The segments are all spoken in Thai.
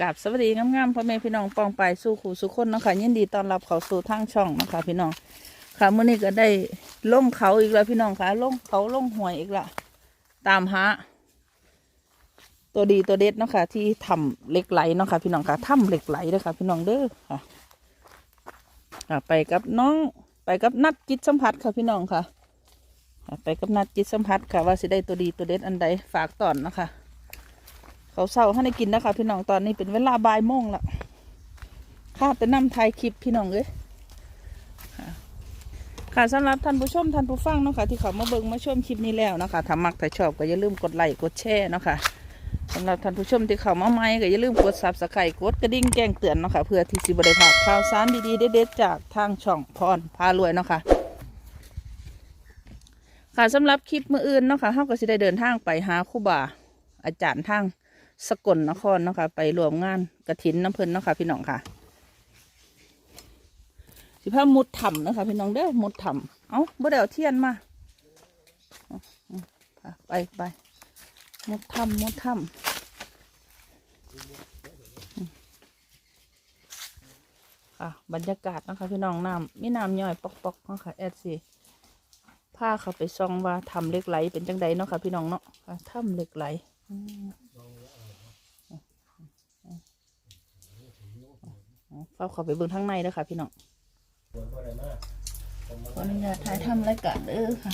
กราบสวัสดีงามๆพ่อแม่พี่น้องปองไปสู่ขู่สู่คนนะคะยินดีต้อนรับเขาสู่ทางช่องนะคะพี่น้องค่ะเมื่อนี้ก็ได้ล่งเขาอีกแล้วพี่น้องค่ะล่งเขาล่งหวยอีกละตามหาตัวดีตัวเด็ดเนาะค่ะที่ทำเหล็กไหลเนาะค่ะพี่น้องค่ะถ้ำเหล็กไหลเด้อค่ะพี่น้องเด้อค่ะค่ะไปกับน้องไปกับนัดจิตสัมผัสค่ะพี่น้องค่ะค่ะไปกับนัดจิตสัมผัสค่ะว่าสิได้ตัวดีตัวเด็ดอันใดฝากตอนนะคะ เขาเศร้าให้ได้กินนะคะพี่น้องตอนนี้เป็นเวลาบ่ายโมงละข้าแต่นำไทยคลิปพี่น้องเลยค่ะสำหรับท่านผู้ชมท่านผู้ฟังเนาะค่ะที่เขามาเบิ่งมาชมคลิปนี้แล้วนะคะถ้ามักถ้าชอบก็อย่าลืมกดไลค์กดแชร์เนาะค่ะสำหรับท่านผู้ชมที่เขามาใหม่ก็อย่าลืมกดซับสไครต์กดกระดิ่งแจ้งเตือนเนาะค่ะเพื่อที่สิบได้พลาดข่าวสารดีๆเด็ดๆจากทางช่องพรพารวยเนาะค่ะค่ะสำหรับคลิปมืออื่นเนาะค่ะเฮาก็สิได้เดินทางไปหาครูบาอาจารย์ทาง สกลนครเนาะค่ะไปรวมงานกระถินน้ำเพลินเนาะค่ะพี่น้องค่ะ สิพามุดถ้ำเนาะค่ะพี่น้องเด้อมุดถ้ำเอ้าบ่ได้เอาเทียนมาไปไปมุดถ้ำมุดถ้ำค่ะ บรรยากาศนะคะพี่น้องน้ำมีน้ำย่อยปอกๆเนาะค่ะแอดซีพาเขาไปส่องว่าทำเหล็กไหลเป็นจังใดเนาะค่ะพี่น้องเนาะค่ะถ้ำเหล็กไหลอืม เฝ้าเขาไปเบิ่งทางในด้อค่ะ พี่น้องขออนุญาตถ่ายทำรายการเด้อค่ะ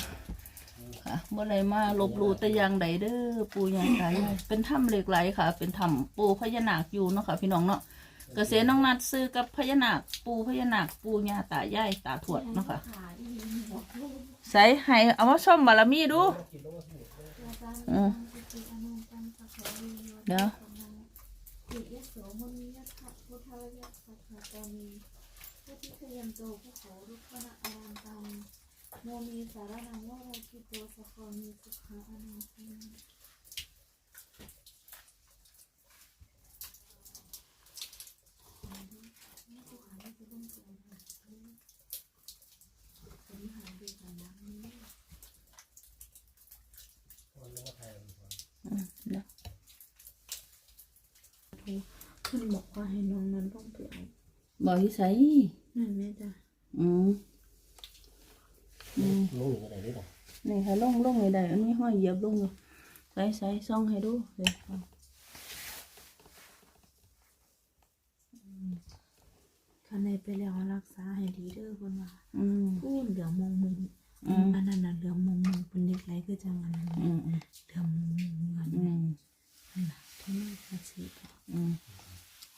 ค่ะบ่ได้มาลบลู่แต่ย่างใดเด้อปูยางตายายเป็นถ้ำเหล็กไหลค่ะ เป็นถ้ำปูพญานาคอยู่เนาะค่ะ พี่น้องเนาะเกษตรน้องนัดซื้อกับพญานาคปูพญานาคปูย่าตายายตาทวดเนาะค่ะใส่ให้เอามาชมบารมีดูเดี๋ยวิยะโสมนียะทะพุทธายะสัทธาตามีพุทธิคยันโตผู้ขอรุกขณะอารันตังโมมีสารนังว่าโรคิโตสะคอมีสุขาอนันตัง เดี๋ยว ขึ้นบอกว่าให้น้องนั้นต้องไปเอาบอกที่ใส่นั่นแม่จ้ะอืมอืมรู้อยู่อะไรด้วยหรอนี่ค่ะลงลงเลยได้อันนี้ห้อยเหยียบลงอยู่ใส่ใส่ซ่องให้ดูเดี๋ยวเอาข้างในไปแล้วรักษาให้ดีเด้อคนว่าอืมพูดเหลืองมงมุงอืมอันนั้นน่ะเหลืองมงมุงเป็นเด็กไรคือจังอันนั้นอืมอืมเหลืองมงมุงเหมือน อืม นั่นน่ะที่นี่ภาษี อืม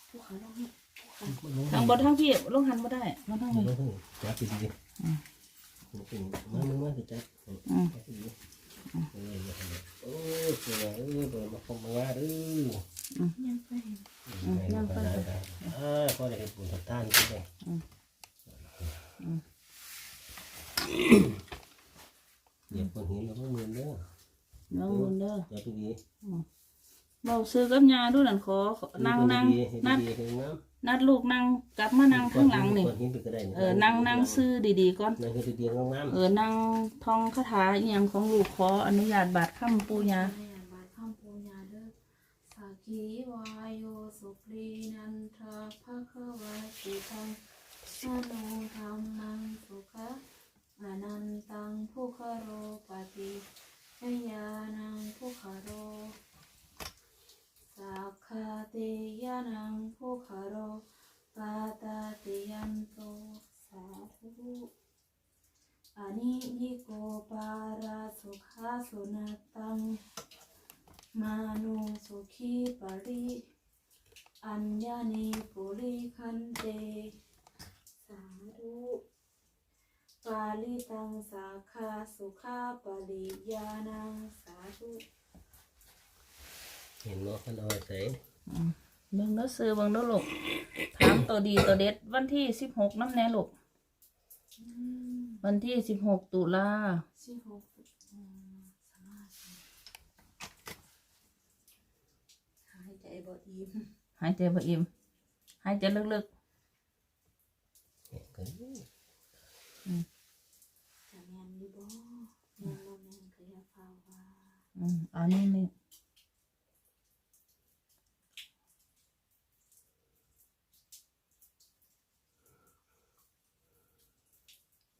ผู้ขาต้องให้ผู้ขา ทางบนทางพี่ลงหันมาได้มาทางไม่นี้รู้จับดีดีอืมเป็นมามึงมาสิจับอืมเออโอ้ยเออเออเปิดมาคงมาว่าเออยังไปยังไปอ่าก็ได้เห็นบุญทัดท่านใช่ไหมเดี๋ยวคนเห็นแล้วก็เงินเด้อน้องบุญเด้อจับดีเบาซื้อกับยาดูนั่นขอขอนั่งนั่งนัดดีดี น้ำนัดลูกนั่งกลับมานั่งข้างหลังนี่คนเห็นไปก็ได้เออนั่งนั่งซื้อดีๆก่อนนั่งคือดีๆงามเออนั่งท่องคาถาอหย่างของลูกขออนุญาตบาดคำปูยาในอ่านบาทข้ามปูญาเด้อสักขีวายโยสุปรีนันทาภะคะวะติทังสโนธรรมังสุขะอนันตังผู้คโรปฏิชยานังผู้คโรสักขะเตยานังผู้คโรปาตาติยันโตสาธุ อานิยิโกปาราสุขาสุนัตัง มานุสุขีปริอั ญญานิปุริคันเต สาธุปาลิตังสาคาสุขาปริยานังสาธุ เห็นเนาะมันเอาใส่เบิ่งเด้อซื้อเบิ่งเด้อลูกถามตัวดีตัวเด็ด วันที่สิบหกน้ำแน่ลูกวันที่สิบหกตุลาสิบหกอืมสมาธิหายใจบ่อิ่มหายใจพออิ่มหายใจลึกๆอืนยู่ม่นบ่แม่นก็อย่าพอืเอานี่นี่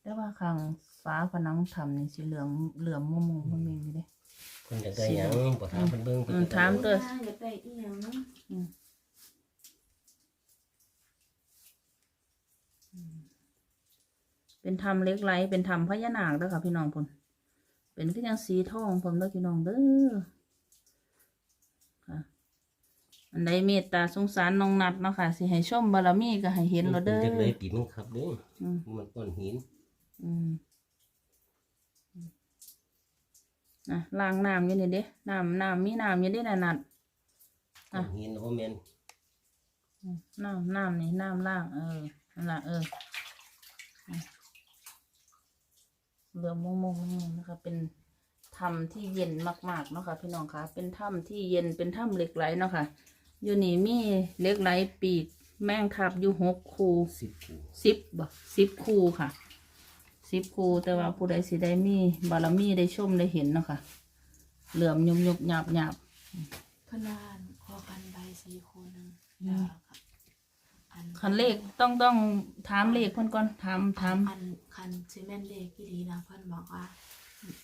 แต่ว่าข้งฟ้าผนังทำนี่สีเหลืองเหลืองมุมมุมมันมีอยู่เด้เพิ่นจะได้ยังบ่ถามเพิ่เบิ่งเพิ่นถามตัวถามตัว เป็นถ้ำเหล็กไหลเป็นถ้ำพญานาคเด้อค่ะพี่น้องพุ่นเป็นก็ยังสีทองผมเด้อพี่น้องเด้อค่ะอันใดเมตตาสงสารน้องนัดเนาะค่ะสิให้ชมบารมีก็ให้เห็นแล้วเด้ออยากได้ดินครับเด้ออืมมันก้อนหินอืมนะล้างน้ำอยู่นี่เด้น้ำน้ำมีน้ำอยู่เด้น่ะนัด ก้อนหินบ่แม่นอืมน้ำน้ำนี่น้ำล่าง เออนั่นละเอออืม เหลือมงมงๆนะคะ เป็นถ้ำที่เย็นมากๆเนาะค่ะพี่น้องคะเป็นถ้ำที่เย็นเป็นถ้ำเหล็กไหลเนาะค่ะอยู่นี่มีเหล็กไหลปีกแมงทับอยู่หกคูสิบกูสิบบ่สิบคูค่ะสิบคูแต่ว่าผู้ใดสิได้มีบารมีได้ชมได้เห็นเนาะค่ะ เหลื่อมยุบยุบหยาบหยาบพนานขอกันใบสีโคนหนึงแล้วก็อัน คันเลขต้องต้องถามเลขเพิ่นก่อนถามถามอันคันซีเมนเลขที่ดีนะเพิ่นบอกว่า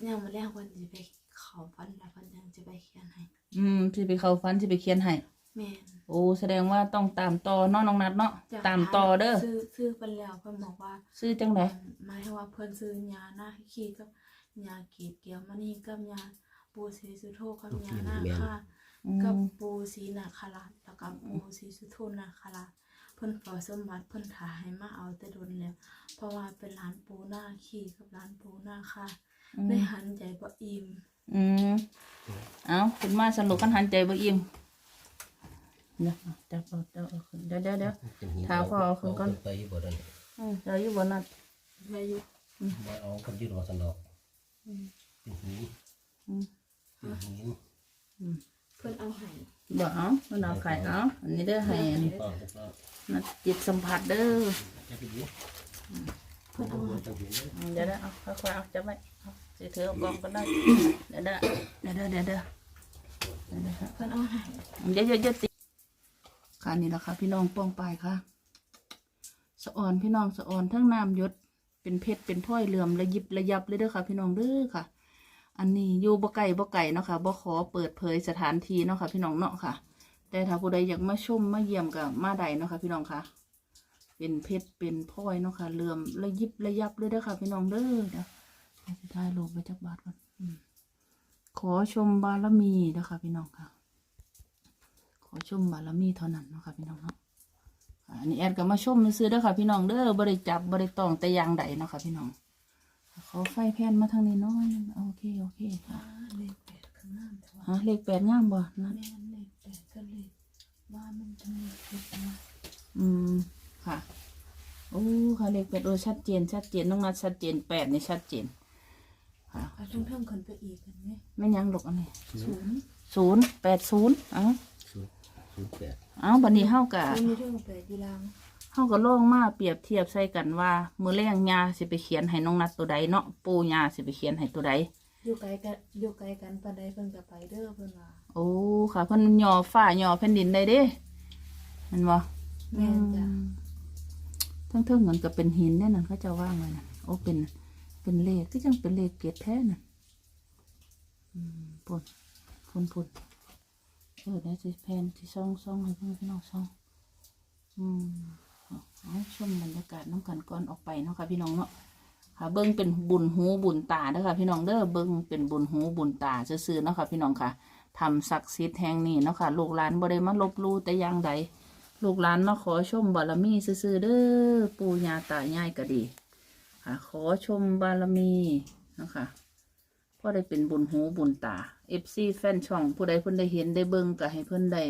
ยังมาแรกเพิ่นจะไปเขาฟันแล้วเพิ่นยังจะไปเขียนให้อืมสิไปเข้าฝันสิไปเขียนให้แม่นโอ้แสดงว่าต้องตามต่อเนาะน้องนัดเนาะจะตามต่อเด้อซื้อซื้อเพิ่นแล้วเพิ่นบอกว่า ซื้อจังไดหมายถึงว่าเพิ่นซื้อยาหน้าขี้กับยากีดเกี่ยวมานี่กับยาปูสีสุโธกับยาหน้าค่าอืกับมปูสีนาคาราชแล้วก็ปูสีสุโธนาคาราช เพิ่นขอสมบัติเพิ่นถ่ายให้มาเอาแต่โดนแล้ว เพราะว่าเป็นร้านปูหน้าขี้กับร้านปูหน้าค่ะอืมได้หันใจบ่อิ่มอืมเอาขึ้นมาสรุปกันหันใจบ่อิ่มเดี๋ยวเดี๋ยวเดี๋ยวเอาขึ้นเดี๋ยวเดี๋ยวเดี๋ยวเป็นหินถามพ่อเอาขึ้นก่อนไปอยู่บ่นั่นอืมเดี๋ยวอยู่บนนัดไว้อยู่บ่เอากับอยู่ดอกสันดอกเป็นหินอืมเป็นหินเพิ่นเอาให้บ่เอามันเอาไข่เอาอันนี้เด้อให้อันนี้ก็ก็ นัดจิตสัมผัสเด้อจะไปอยู่เพิ่นเอาให้จะอยู่อืมเดี๋ยวเด้อเอาค่อยๆเอาจับไว้เอาสิถือเอากล่องก็ได้เดี๋ยวเด้อเดี๋ยวเด้อเดี๋ยวเด้อเดี๋ยวเด้อครับเพิ่นเอาให้เดี๋ยวเดี๋ยวเดี๋ยวติค่ะนี่แหละค่ะ พี่น้องป้องปลายค่ะสะอ่อนพี่น้องสะอ่อนทั้งน้ำหยศเป็นเพชรเป็นถ้อยเหลื่อมระยิบระยับเลยเด้อค่ะ พี่น้องเด้อค่ะ อันนี้อยู่บ่ไก่บ่ไก่เนาะค่ะบ่ขอเปิดเผยสถานที่เนาะค่ะ พี่น้องเนาะค่ะ แต่ถ้าผู้ใดอยากมาชมมาเยี่ยมกับมาใดเนาะค่ะพี่น้องค่ะเป็นเพชรเป็นพลอยเนาะค่ะเหลื่อมระยิบระยับเลยเด้อค่ะพี่น้องเด้อเดี๋ยวเราจะถ่ายรูปไปจักบาทก่อนอืมขอชมบารมีเด้อค่ะพี่น้องค่ะ ขอชมบารมีเท่านั้นเนาะค่ะพี่น้องเนาะอ่าอันนี้แอดก็มาชมซื้อๆเด้อค่ะพี่น้องเด้อบริจับบริตองแต่อย่างใดเนาะค่ะพี่น้องขอไฟแผ่นมาทางนี้หน้อยหนึงโอเคโอเคค่ะเลขแปดข้างหน้าแต่ว่าฮะเลขแปดงามบ่นะแม่น อะไรอืมค่ะ โอ้ค่ะเลขแปดโอ้ชัดเจน ชัดเจนน้องนัดชัดเจนแปดนี่ชัดเจน ค่ะเอาเพิ่มๆขึ้นไปอีกกันไหมไม่นยังหรอกอันนี้ศูนย์ศูนย์แปดศูนย์เอ้าศูนย์ศูนย์แปดเอ้าบัดนี้เฮากะมันมีเรื่องแปดอยู่ล่างเฮาก็ลองมาเปรียบเทียบใส่กันว่า มื้อแรงยาสิไปเขียนให้น้องนัดตัวใดเนาะปู่ยาสิไปเขียนให้ตัวใดอยู่ไกลกันอยู่ไกลกันปานใดเพิ่นก็ไปเด้อเพิ่นว่าโอ้ค่ะเพิ่นย่อฟ้าย่อแผ่นดินได้เด้ แมันบ่แม่นจ้ะทั้งเทิงๆเหมือนกับเป็นหินเนี่ยนั่นเขาจะว่างไว้นั่นโอ้เป็น เป็นเลขก็จังเป็นเลขเกียรติแท้นั่นอืมปุ่นปุ่นปุ่นเออได้สิแพนสิซ่องซ่องให้เพื่อนพี่น้องซ่องอืมเอาเอาชมบรรยากาศน้องกันก่อนออกไปเนาะค่ะพี่น้องเนาะค่ะเบิ้งเป็นบุญหูบุญตาเด้อค่ะพี่น้องเด้อเบิ้งเป็นบุญหูบุญตาซื่อๆเนาะค่ะพี่น้องค่ะทำศักดิ์สิทธิ์แห่งนี้เนาะค่ะลูกหลานบ่ได้มาลบหลู่แต่อย่างใด ลูกหลานมาขอชมบารมีซื่อๆเด้อปู่ย่าตายายก็ดีค่ะขอชมบารมีนะคะพอได้เป็นบุญหูบุญตาเอฟซีแฟนช่องผู้ใดเพิ่นได้เห็นได้เบิ่งก็ให้เพิ่นได้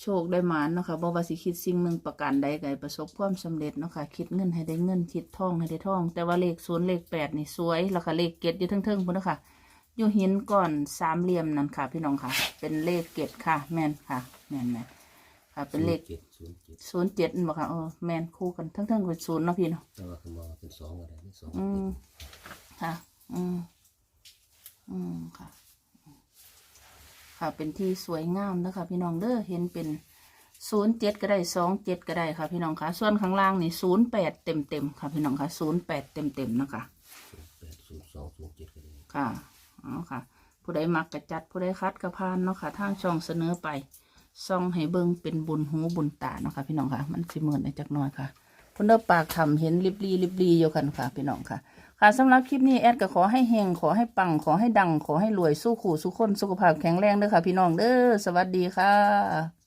โชคได้หมานเนาะค่ะบ่ว่าสิคิดสิ่งหนึ่งประการใดก็ให้ประสบความสำเร็จเนาะค่ะคิดเงินให้ได้เงินคิดทองให้ได้ทอง แต่ว่าเลขศูนย์เลขแปดนี่สวยแล้วค่ะเลขเกตอยู่เทิงๆพุ่นเนาะค่ะอยู่หินก่อนสามเหลี่ยมนั่นค่ะ พี่น้องค่ะ เป็นเลขเกตค่ะ แม่นค่ะ แม่นแม่น ค่ะ เป็นเลขเจ็ดศูนย์เจ็ดศูนย์เจ็ดบ่ค่ะเออแม่นคู่กันเทิงๆเป็นศูนย์เนาะพี่เนาะแต่ว่าคือมองเป็นสองอะไรเป็นสองอืมค่ะ อืมอืมค่ะ ค่ะเป็นที่สวยงามนะคะพี่น้องเด้อเห็นเป็นโซศูนย์เจ็ดก็ได้สองเจ็ดก็ได้ค่ะพี่น้องค่ะ ส่วนข้างล่างนี่ศูนย์แปดเต็มเต็มๆค่ะพี่น้องค่ะศูนย์แปดเต็มเต็มๆนะคะแปดศูนย์สองศูนย์เจ็ดก็ได้ค่ะเอาค่ะ ผู้ใดมักกระจัดผู้ใดคัดกระพานเนาะค่ะทางช่องเสนอไป ซ่องให้เบิ่งเป็นบุญหูบุญตาเนาะค่ะพี่น้องค่ะ มันสิเหมือนในจักน้อยค่ะคุณเด้อปากทำเห็นริบลีริบลีอยู่กันค่ะพี่น้องค่ะ ค่ะสำหรับคลิปนี้แอดก็ขอให้เฮงขอให้ปังขอให้ดัง ขอให้รวยสู้ขู่สู้คนสุขภาพแข็งแรงเด้อค่ะ พี่น้องเด้อสวัสดีค่ะ